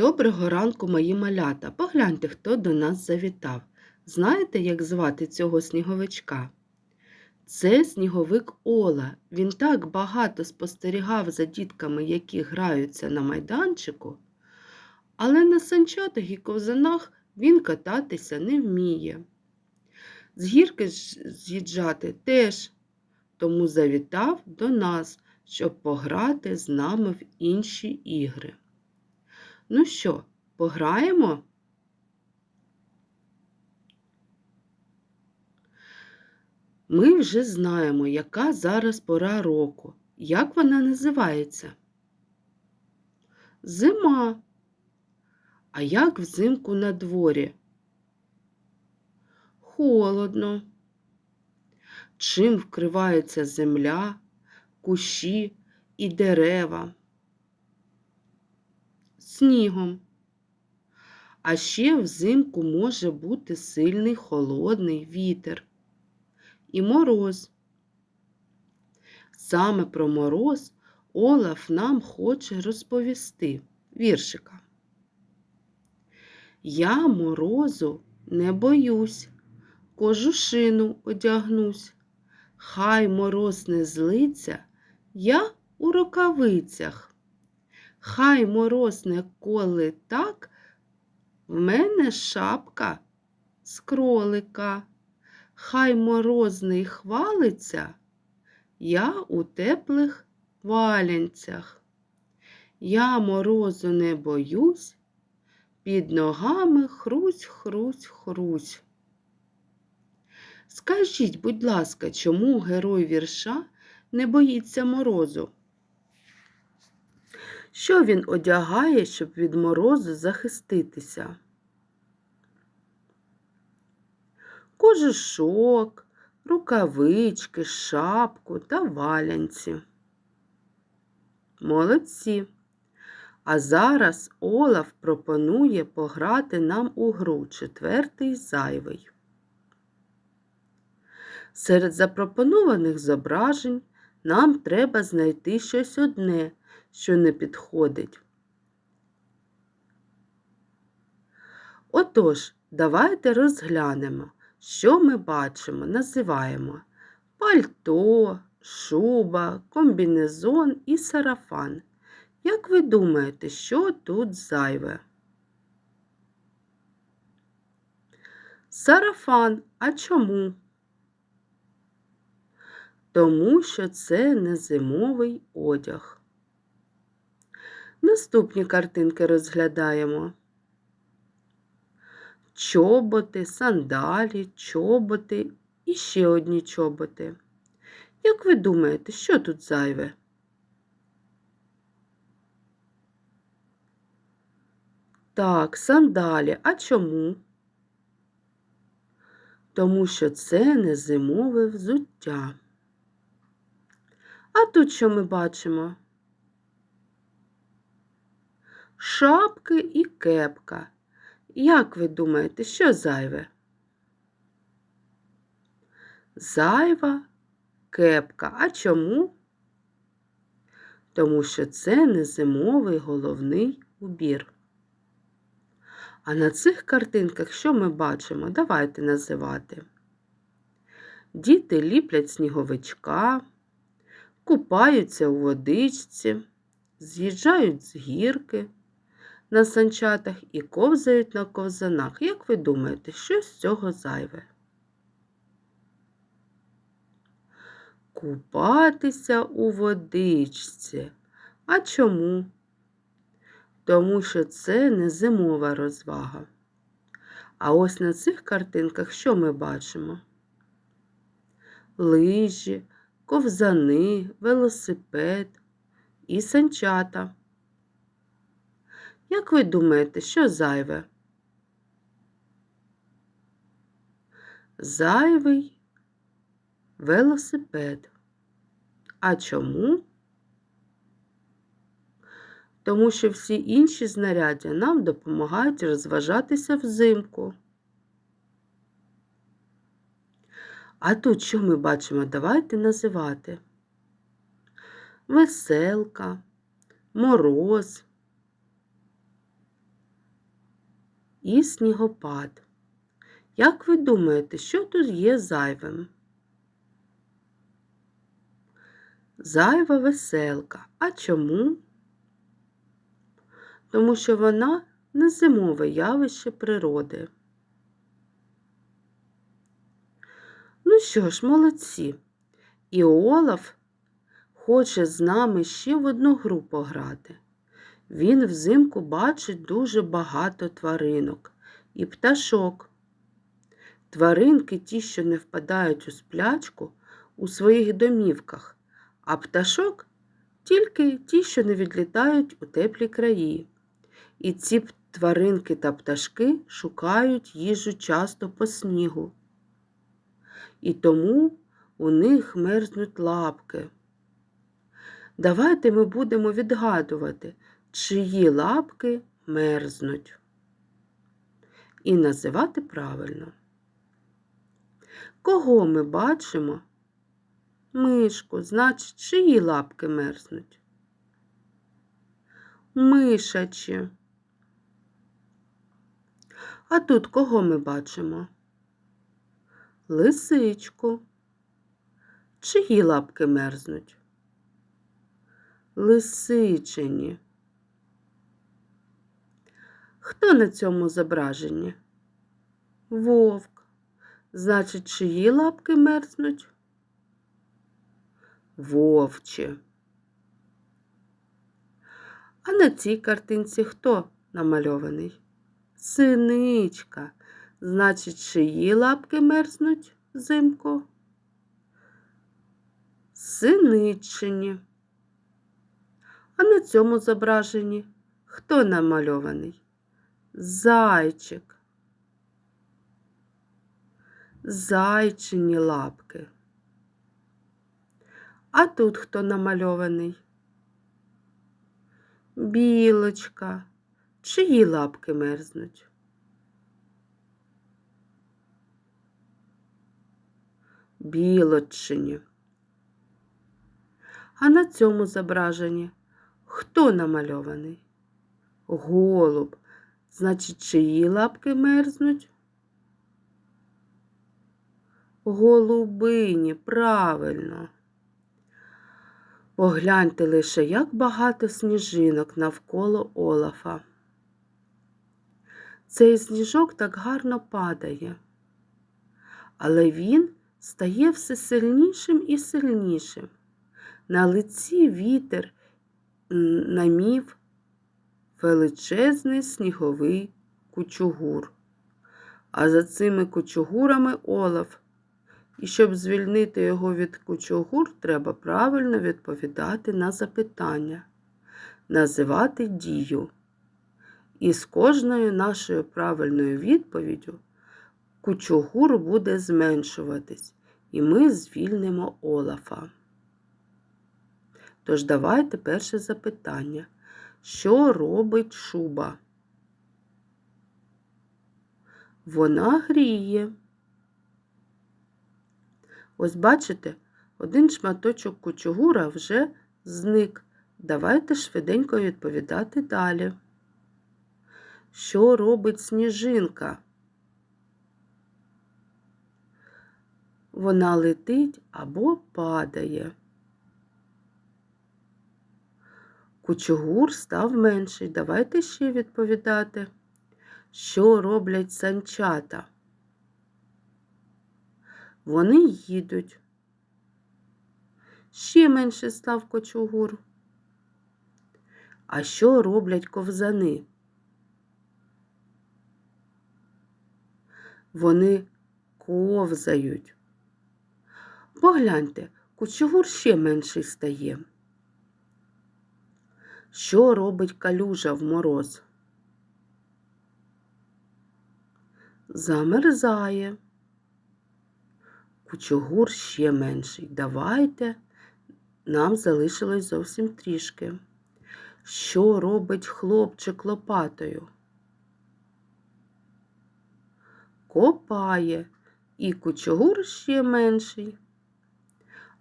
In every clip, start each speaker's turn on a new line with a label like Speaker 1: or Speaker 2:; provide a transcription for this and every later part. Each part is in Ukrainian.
Speaker 1: Доброго ранку, мої малята. Погляньте, хто до нас завітав. Знаєте, як звати цього сніговичка? Це сніговик Ола. Він так багато спостерігав за дітками, які граються на майданчику, але на санчатах і ковзанах він кататися не вміє. З гірки з'їжджати теж, тому завітав до нас, щоб пограти з нами в інші ігри. Ну що, пограємо? Ми вже знаємо, яка зараз пора року. Як вона називається? Зима. А як взимку на дворі? Холодно. Чим вкривається земля, кущі і дерева? Снігом. А ще взимку може бути сильний холодний вітер і мороз. Саме про мороз Олаф нам хоче розповісти віршика. Я морозу не боюсь, кожушину одягнусь. Хай мороз не злиться, я у рукавицях. Хай мороз не коли так, в мене шапка з кролика. Хай морозний хвалиться, я у теплих валянцях. Я морозу не боюсь, під ногами хрусь, хрусь, хрусь. Скажіть, будь ласка, чому герой вірша не боїться морозу? Що він одягає, щоб від морозу захиститися? Кожушок, рукавички, шапку та валянці. Молодці. А зараз Олаф пропонує пограти нам у гру четвертий зайвий. Серед запропонованих зображень нам треба знайти щось одне, що не підходить. Отож, давайте розглянемо, що ми бачимо, називаємо пальто, шуба, комбінезон і сарафан. Як ви думаєте, що тут зайве? Сарафан. А чому? Тому що це не зимовий одяг. Наступні картинки розглядаємо. Чоботи, сандалі, чоботи і ще одні чоботи. Як ви думаєте, що тут зайве? Так, сандалі. А чому? Тому що це не зимове взуття. А тут що ми бачимо? Шапки і кепка. Як ви думаєте, що зайве? Зайва кепка. А чому? Тому що це не зимовий головний убір. А на цих картинках що ми бачимо? Давайте називати. Діти ліплять сніговичка, купаються у водичці, з'їжджають з гірки на санчатах і ковзають на ковзанах. Як ви думаєте, що з цього зайве? Купатися у водичці. А чому? Тому що це не зимова розвага. А ось на цих картинках що ми бачимо? Лижі, ковзани, велосипед і санчата. Як ви думаєте, що зайве? Зайвий велосипед. А чому? Тому що всі інші знаряддя нам допомагають розважатися взимку. А тут що ми бачимо? Давайте називати веселка, мороз, і снігопад. Як ви думаєте, що тут є зайвим? Зайва веселка. А чому? Тому що вона не зимове явище природи. Ну що ж, молодці. І Олаф хоче з нами ще в одну гру пограти. Він взимку бачить дуже багато тваринок і пташок. Тваринки ті, що не впадають у сплячку у своїх домівках, а пташок тільки ті, що не відлітають у теплі краї. І ці тваринки та пташки шукають їжу часто по снігу. І тому у них мерзнуть лапки. Давайте ми будемо відгадувати, чиї лапки мерзнуть. І називати правильно. Кого ми бачимо? Мишку, значить, чиї лапки мерзнуть? Мишачі. А тут кого ми бачимо? Лисичку. Чиї лапки мерзнуть? Лисичині. Хто на цьому зображенні? Вовк. Значить, чиї лапки мерзнуть? Вовчі. А на цій картинці хто намальований? Синичка. Значить, чиї лапки мерзнуть взимку? Синиччині. А на цьому зображенні хто намальований? Зайчик. Зайчині лапки. А тут хто намальований? Білочка. Чиї лапки мерзнуть? Білочині. А на цьому зображенні хто намальований? Голуб. Значить, чиї лапки мерзнуть? Голубині, правильно. Погляньте лише, як багато сніжинок навколо Олафа. Цей сніжок так гарно падає, але він стає все сильнішим і сильнішим. На лиці вітер намів величезний сніговий кучугур. А за цими кучугурами Олаф. І щоб звільнити його від кучугур, треба правильно відповідати на запитання, називати дію. І з кожною нашою правильною відповіддю кучугур буде зменшуватись, і ми звільнимо Олафа. Тож давайте перше запитання. Що робить шуба? Вона гріє. Ось бачите, один шматочок кучугура вже зник. Давайте швиденько відповідати далі. Що робить сніжинка? Вона летить або падає. Кучугур став менший. Давайте ще відповідати. Що роблять санчата? Вони їдуть. Ще менше став кочугур. А що роблять ковзани? Вони ковзають. Погляньте, кучугур ще менший стає. Що робить калюжа в мороз? Замерзає. Кучугур ще менший. Давайте нам залишилось зовсім трішки. Що робить хлопчик лопатою? Копає і кучугур ще менший.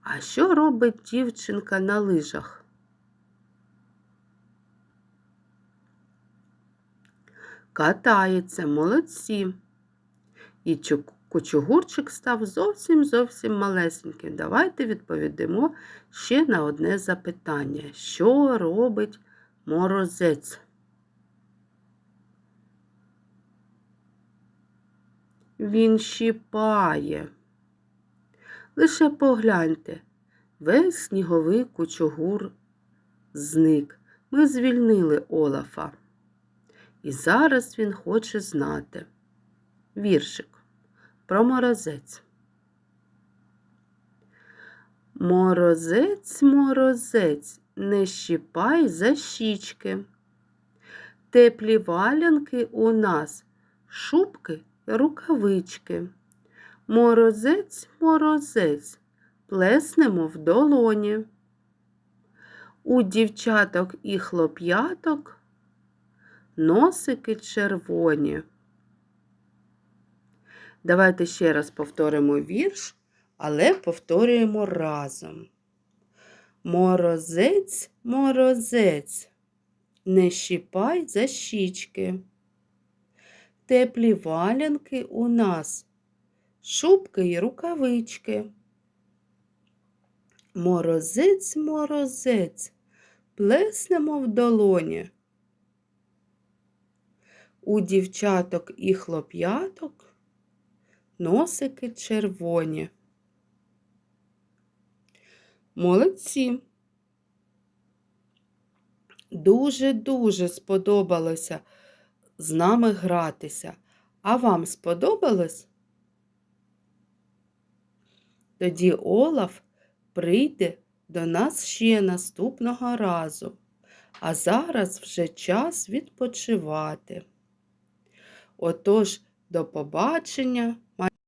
Speaker 1: А що робить дівчинка на лижах? Катається, молодці. І чу- кучугурчик став зовсім зовсім малесеньким. Давайте відповідемо ще на одне запитання. Що робить морозець? Він щіпає. Лише погляньте, весь сніговий кучугур зник. Ми звільнили Олафа. І зараз він хоче знати. Віршик про морозець. Морозець, морозець, не щіпай за щічки. Теплі валянки у нас, шубки рукавички. Морозець, морозець, плеснемо в долоні. У дівчаток і хлоп'яток носики червоні. Давайте ще раз повторимо вірш, але повторюємо разом. Морозець, морозець, не щіпай за щічки. Теплі валянки у нас, шубки й рукавички. Морозець, морозець, плеснемо в долоні. У дівчаток і хлоп'яток носики червоні. Молодці. Дуже-дуже сподобалося з нами гратися. А вам сподобалось? Тоді Олаф прийде до нас ще наступного разу. А зараз вже час відпочивати. Отож, до побачення.